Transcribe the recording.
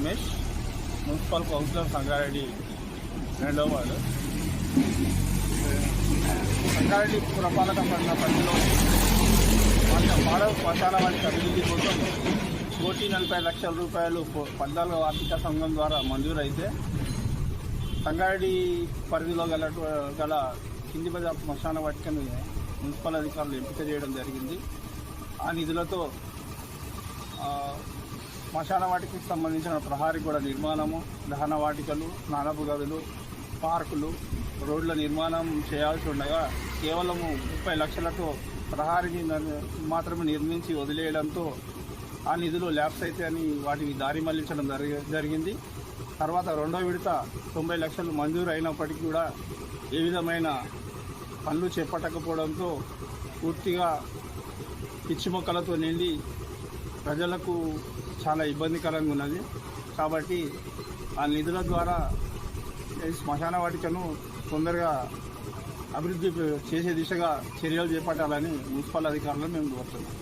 Ramesh municipal councillor Sangareddy రెండవ ward Sangareddy పురపాలక పడిన పరిధిలో మోడల్ శ్మశాన వారికి అభివృద్ధి కోసం కోటి నలభై లక్షల రూపాయలు ప- ఆర్థిక సంఘం ద్వారా మంజూరైతే సంగారెడ్డి పరిధిలో గల గల కింది బజార్ శ్మశాన వాటికని మున్సిపల్ అధికారులు ఎంపిక చేయడం జరిగింది. ఆ నిధులతో ఆ, శ్మశాన వాటికి సంబంధించిన ప్రహారీ గోడ నిర్మాణము దహన వాటికలు స్నానపు గదులు పార్కులు రోడ్ల నిర్మాణం చేయాల్సి ఉండగా కేవలము ముప్పై లక్షలతో ప్రహారీని మాత్రమే నిర్మించి వదిలేయడంతో ఆ నిధులు ల్యాబ్స్ అయితే అని వాటిని దారి మళ్ళించడం జరిగింది. తర్వాత రెండో విడత తొంభై లక్షలు మంజూరు అయినప్పటికీ కూడా ఏ విధమైన పనులు చేపట్టకపోవడంతో పూర్తిగా పిచ్చి మొక్కలతో నిండి ప్రజలకు చాలా ఇబ్బందికరంగా ఉన్నది. కాబట్టి ఆ నిధుల ద్వారా ఈ శ్మశాన వాటికను తొందరగా అభివృద్ధి చేసే దిశగా చర్యలు చేపట్టాలని మున్సిపల్ అధికారులను మేము కోరుతున్నాం.